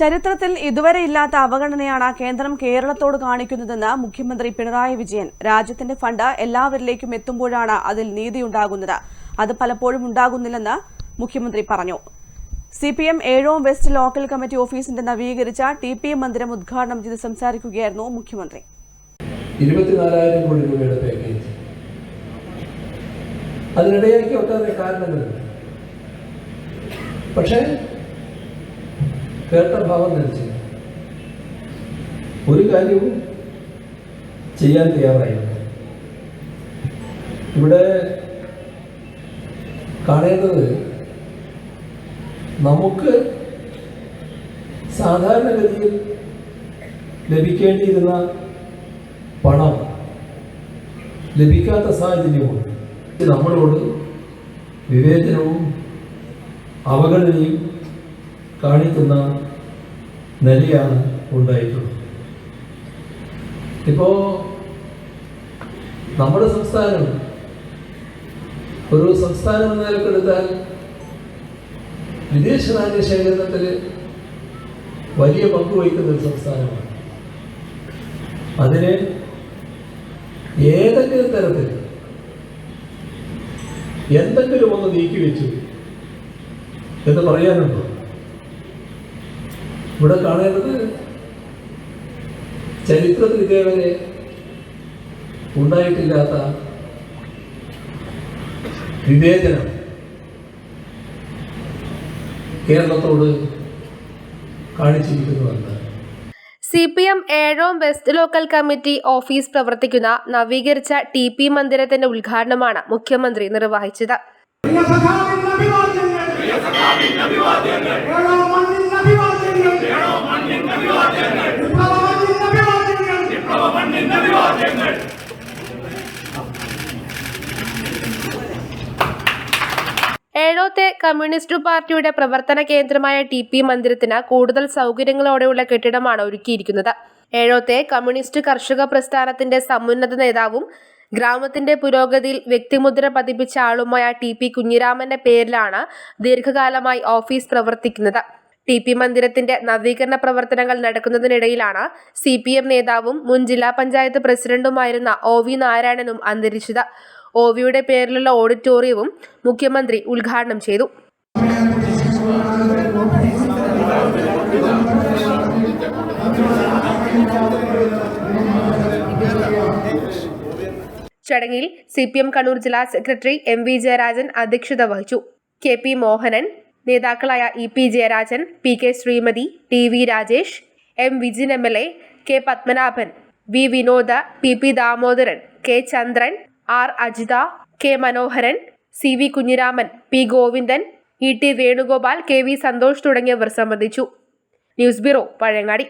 ചരിത്രത്തിൽ ഇതുവരെ ഇല്ലാത്ത അവഗണനയാണ് കേന്ദ്രം കേരളത്തോട് കാണിക്കുന്നതെന്ന് മുഖ്യമന്ത്രി പിണറായി വിജയൻ. രാജ്യത്തിന്റെ ഫണ്ട് എല്ലാവരിലേക്കും എത്തുമ്പോഴാണ് അതിൽ നീതിയുണ്ടാകുന്നത്. അത് പലപ്പോഴും ഉണ്ടാകുന്നില്ലെന്ന് മുഖ്യമന്ത്രി പറഞ്ഞു. C P M Ezhome west local committee ഓഫീസിന്റെ നവീകരിച്ച ടി പി എം മന്ദിരം ഉദ്ഘാടനം ചെയ്ത് സംസാരിക്കുകയായിരുന്നു മുഖ്യമന്ത്രി. ഇരുപത്തിനാലായിരം കോടി രൂപയുടെ കാരണങ്ങളുണ്ട്. പക്ഷേ കേട്ട ഭാവം ധരിച്ചില്ല ഒരു കാര്യവും ചെയ്യാൻ തയ്യാറായില്ല. ഇവിടെ കാണേണ്ടത് നമുക്ക് സാധാരണഗതിയിൽ ലഭിക്കേണ്ടിയിരുന്ന പണം ലഭിക്കാത്ത സാഹചര്യമുണ്ട് നമ്മളോട് വിവേചനവും അവഗണനയും കാണിക്കുന്ന നിലയാണ് ഉണ്ടായിട്ടുള്ളത്. ഇപ്പോ നമ്മുടെ സംസ്ഥാനം ഒരു സംസ്ഥാനം എന്ന നിലക്കെടുത്താൽ വിദേശ നാണ്യ ശേഖരണത്തിൽ വലിയ പങ്ക് വഹിക്കുന്ന ഒരു സംസ്ഥാനമാണ്. അതിന് ഏതെങ്കിലും തരത്തിൽ എന്തെങ്കിലും ഒന്ന് നീക്കി വെച്ചു എന്ന് പറയാനുണ്ടോ? ഇവിടെ കാണേണ്ടത് ചരിത്രത്തിൽ ഇതേവരെ ഉണ്ടായിട്ടില്ലാത്ത വിവേചനം കേരളത്തോട് കാണിച്ചിരിക്കുന്നുവെന്ന് C P M Ezhome west local committee office പ്രവർത്തിക്കുന്ന നവീകരിച്ച ടി പി മന്ദിരത്തിന്റെ ഉദ്ഘാടനമാണ് മുഖ്യമന്ത്രി നിർവഹിച്ചത്. ഏഴോത്തെ കമ്മ്യൂണിസ്റ്റ് പാർട്ടിയുടെ പ്രവർത്തന കേന്ദ്രമായ ടി പി മന്ദിരത്തിന് കൂടുതൽ സൗകര്യങ്ങളോടെയുള്ള കെട്ടിടമാണ് ഒരുക്കിയിരിക്കുന്നത്. ഏഴോത്തെ കമ്മ്യൂണിസ്റ്റ് കർഷക പ്രസ്ഥാനത്തിന്റെ സമുന്നത നേതാവും ഗ്രാമത്തിന്റെ പുരോഗതിയിൽ വ്യക്തിമുദ്ര പതിപ്പിച്ച ആളുമായ ടി പി കുഞ്ഞിരാമന്റെ പേരിലാണ് ദീർഘകാലമായി ഓഫീസ് പ്രവർത്തിക്കുന്നത്. ടി പി മന്ദിരത്തിന്റെ നവീകരണ പ്രവർത്തനങ്ങൾ നടക്കുന്നതിനിടയിലാണ് സി പി എം നേതാവും മുൻ ജില്ലാ പഞ്ചായത്ത് പ്രസിഡന്റുമായിരുന്ന ഒ വി നാരായണനും അന്തരിച്ചത്. ഒ വിയുടെ പേരിലുള്ള ഓഡിറ്റോറിയവും മുഖ്യമന്ത്രി ഉദ്ഘാടനം ചെയ്തു. ചടങ്ങിൽ സി പി എം കണ്ണൂർ ജില്ലാ സെക്രട്ടറി എം വി ജയരാജൻ അധ്യക്ഷത വഹിച്ചു. കെ പി മോഹനൻ നേതാക്കളായ E P Jayarajan P K Sreemathi T V Rajesh M Vijin M L A K Padmanabhan V Vinoda P P Damodaran K Chandran R Ajitha K Manoharan C V Kunhiraman P Govindan E T Venugopal K V Santhosh തുടങ്ങിയവർ സംബന്ധിച്ചു. News bureau Pazhayangadi.